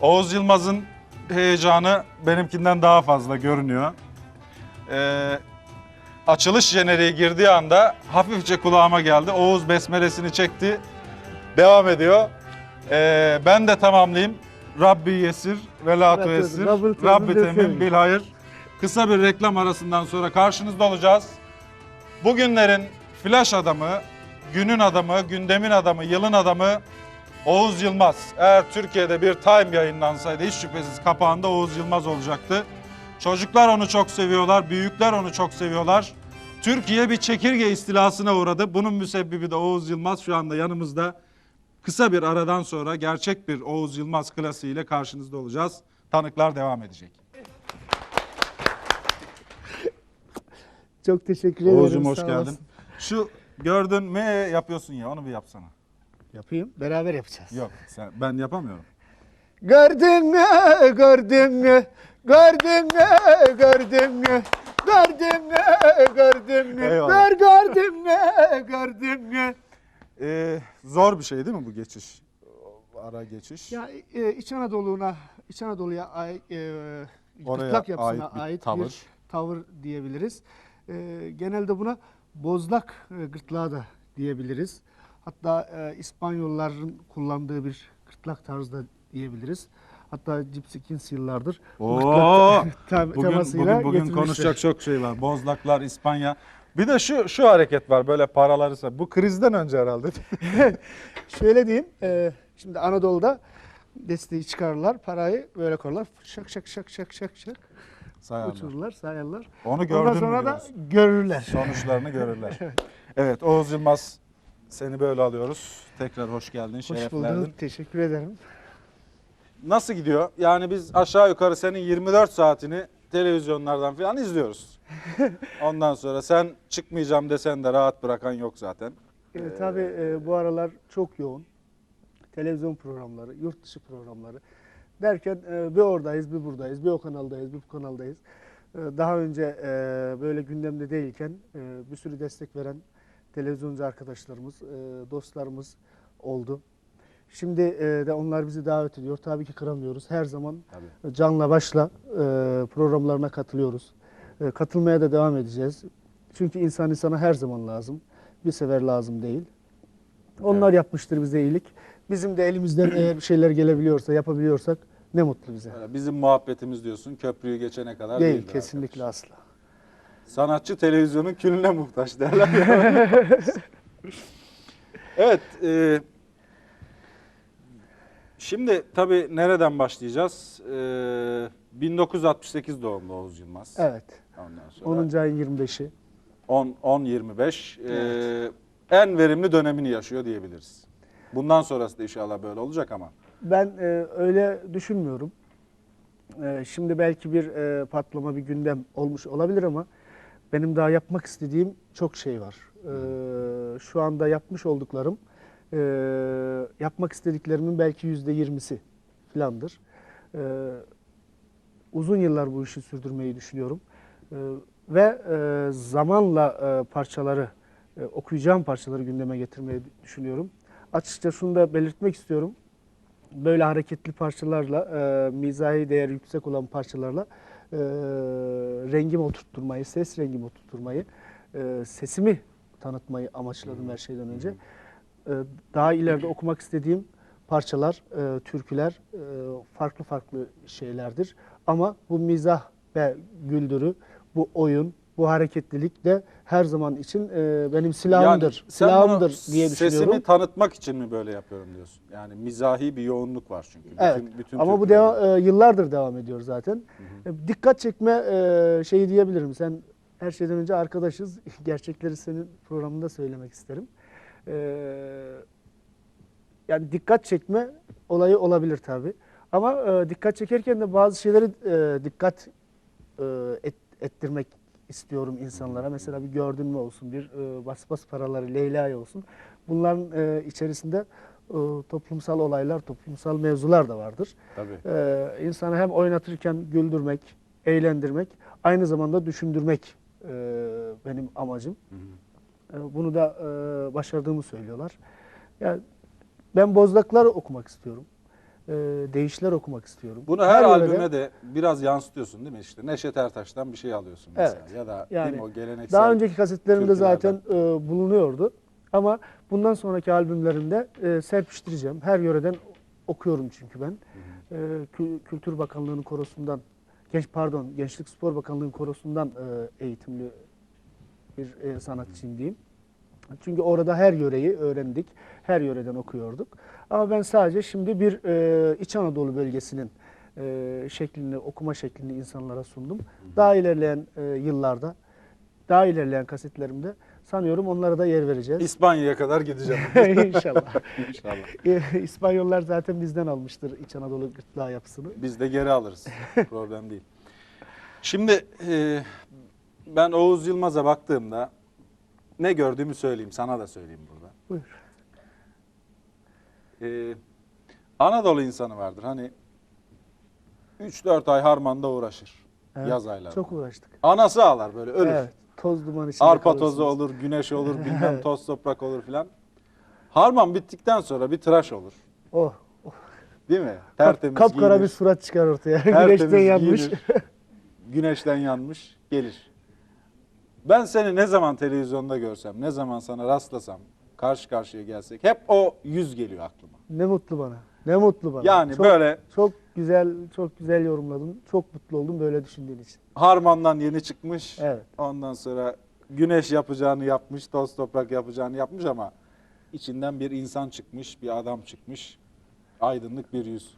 Oğuz Yılmaz'ın heyecanı benimkinden daha fazla görünüyor. Ee, açılış jeneriği girdiği anda hafifçe kulağıma geldi. Oğuz besmelesini çekti. Devam ediyor. Ee, ben de tamamlayayım. Rabbi yesir ve la tuessir. Rabbi temin bil hayır. Kısa bir reklam arasından sonra karşınızda olacağız. Bugünlerin flash adamı, günün adamı, gündemin adamı, yılın adamı Oğuz Yılmaz. Eğer Türkiye'de bir Time yayınlansaydı hiç şüphesiz kapağında Oğuz Yılmaz olacaktı. Çocuklar onu çok seviyorlar, büyükler onu çok seviyorlar. Türkiye bir çekirge istilasına uğradı. Bunun müsebbibi de Oğuz Yılmaz şu anda yanımızda. Kısa bir aradan sonra gerçek bir Oğuz Yılmaz klasiğiyle karşınızda olacağız. Tanıklar devam edecek. Çok teşekkür ederim. Oğuz'cum hoş sağ geldin. olasın. Şu gördün mü yapıyorsun ya onu bir yapsana. Yapayım. Beraber yapacağız. Yok sen, ben yapamıyorum. Gördün mü? Gördün mü? Gördün mü? Gördün mü? Gördün mü? Gördün mü? Eyvallah. Gör gördün mü? Gördün mü? Ee, zor bir şey değil mi bu geçiş? Ara geçiş. Ya e, İç Anadolu'na, İç Anadolu'ya ait, e, Oraya gırtlak yapısına ait bir ait, tavır. bir tavır diyebiliriz. E, genelde buna bozlak e, gırtlağı da diyebiliriz. Hatta e, İspanyolların kullandığı bir gırtlak tarzı da diyebiliriz. Hatta Gypsy Kings yıllardır Oo, tem- Bugün, temasıyla bugün, bugün konuşacak çok şey var. Bozlaklar, İspanya. Bir de şu şu hareket var böyle paraları Bu krizden önce herhalde. Şöyle diyeyim, e, şimdi Anadolu'da desteği çıkarırlar, parayı böyle koyarlar. Şak şak şak şak şak şak Sayarlar. uçururlar, sayarlar. Onu Ondan gördün mü sonra da diyorsun. görürler. Sonuçlarını görürler. evet Oğuz Yılmaz seni böyle alıyoruz. Tekrar hoş geldin, Hoş şeref bulduk. verdin. Teşekkür ederim. Nasıl gidiyor? Yani biz aşağı yukarı senin 24 saatini televizyonlardan falan izliyoruz. Ondan sonra sen çıkmayacağım desen de rahat bırakan yok zaten. Evet, tabii e, bu aralar çok yoğun. Televizyon programları, yurt dışı programları derken e, bir oradayız, bir buradayız, bir o kanaldayız, bir bu kanaldayız. E, daha önce e, böyle gündemde değilken e, bir sürü destek veren televizyoncu arkadaşlarımız, e, dostlarımız oldu. Şimdi e, de onlar bizi davet ediyor. Tabii ki kıramıyoruz. Her zaman Tabii. canla başla e, programlarına katılıyoruz. E, katılmaya da devam edeceğiz. Çünkü insan insana her zaman lazım. Bir sefer lazım değil. Onlar yapmıştır bize iyilik. Bizim de elimizden eğer bir şeyler gelebiliyorsa, yapabiliyorsak ne mutlu bize. Bizim muhabbetimiz diyorsun köprüyü geçene kadar Değil, değildir kesinlikle arkadaş. asla. Sanatçı televizyonun külüne muhtaç derler. evet. e, şimdi tabii nereden başlayacağız? E, 1968 doğumlu Oğuz Yılmaz. Evet. Ondan sonra 10. ayın 25'i. 10 10 25 e, en verimli dönemini yaşıyor diyebiliriz. Bundan sonrası da inşallah böyle olacak ama. Ben e, öyle düşünmüyorum. E, şimdi belki bir e, patlama, bir gündem olmuş olabilir ama benim daha yapmak istediğim çok şey var. E, şu anda yapmış olduklarım, e, yapmak istediklerimin belki yüzde yirmisi filandır. E, uzun yıllar bu işi sürdürmeyi düşünüyorum. E, ve e, zamanla e, parçaları, e, okuyacağım parçaları gündeme getirmeyi düşünüyorum. Açıkça şunu da belirtmek istiyorum böyle hareketli parçalarla, e, mizahi değeri yüksek olan parçalarla e, rengimi oturtturmayı, ses rengimi oturtturmayı, e, sesimi tanıtmayı amaçladım her şeyden önce. E, daha ileride okumak istediğim parçalar, e, türküler e, farklı farklı şeylerdir. Ama bu mizah ve güldürü, bu oyun, bu hareketlilik de her zaman için e, benim silahımdır. bunu silahımdır diye düşünüyorum. Sesimi tanıtmak için mi böyle yapıyorum diyorsun? Yani mizahi bir yoğunluk var çünkü. Bütün, Evet. bütün Ama bu deva- e, yıllardır devam ediyor zaten. E, Dikkat çekme e, şeyi diyebilirim. Sen her şeyden önce arkadaşız. Gerçekleri senin programında söylemek isterim. E, yani dikkat çekme olayı olabilir tabii. Ama e, dikkat çekerken de bazı şeyleri e, dikkat e, et- ettirmek istiyorum insanlara. Mesela bir gördün mü olsun, bir e, bas bas paraları, Leyla'ya olsun. Bunların e, içerisinde e, toplumsal olaylar, toplumsal mevzular da vardır. Tabii. Ee, insanı hem oynatırken güldürmek, eğlendirmek, aynı zamanda düşündürmek e, benim amacım. E, bunu da e, başardığımı söylüyorlar. Yani ben bozlaklar okumak istiyorum. E, deyişler okumak istiyorum. Bunu her, yörede- albüme de biraz yansıtıyorsun değil mi? İşte Neşet Ertaş'tan bir şey alıyorsun mesela. Evet. Ya da Yani değil mi o geleneksel. Daha önceki kasetlerimde zaten e, bulunuyordu. Ama bundan sonraki albümlerimde e, serpiştireceğim. Her yöreden okuyorum çünkü ben. E, Kü- Kültür Bakanlığı'nın korosundan, genç pardon Gençlik Spor Bakanlığı'nın korosundan e, eğitimli bir e, sanatçıyım diyeyim. Çünkü orada her yöreyi öğrendik. Her yöreden okuyorduk. Ama ben sadece şimdi bir e, İç Anadolu bölgesinin e, şeklini, okuma şeklini insanlara sundum. Daha ilerleyen e, yıllarda, daha ilerleyen kasetlerimde sanıyorum onlara da yer vereceğiz. İspanya'ya kadar gideceğim. İnşallah. İnşallah. E, İspanyollar zaten bizden almıştır İç Anadolu gırtlağı yapısını. Biz de geri alırız. Problem değil. Şimdi e, ben Oğuz Yılmaz'a baktığımda ne gördüğümü söyleyeyim. Sana da söyleyeyim burada. Buyur. E, Anadolu insanı vardır. Hani 3-4 ay harmanda uğraşır. Evet, Yaz aylarında. Çok uğraştık. Anası ağlar böyle ölür. Evet. Toz duman içinde Arpa tozu kalırsınız. olur, güneş olur, bilmem toz toprak olur filan. Harman bittikten sonra bir tıraş olur. Oh. Değil mi? Kap, Tertemiz kapkara giyinir. bir surat çıkar ortaya. Güneşten yanmış. Güneşten yanmış gelir. Ben seni ne zaman televizyonda görsem, ne zaman sana rastlasam, karşı karşıya gelsek hep o yüz geliyor aklıma. Ne mutlu bana. Ne mutlu bana. Yani çok, böyle çok güzel, çok güzel yorumladın. Çok mutlu oldum böyle düşündüğün için. harmandan yeni çıkmış. Evet. Ondan sonra güneş yapacağını yapmış, toz toprak yapacağını yapmış ama içinden bir insan çıkmış, bir adam çıkmış. Aydınlık bir yüz.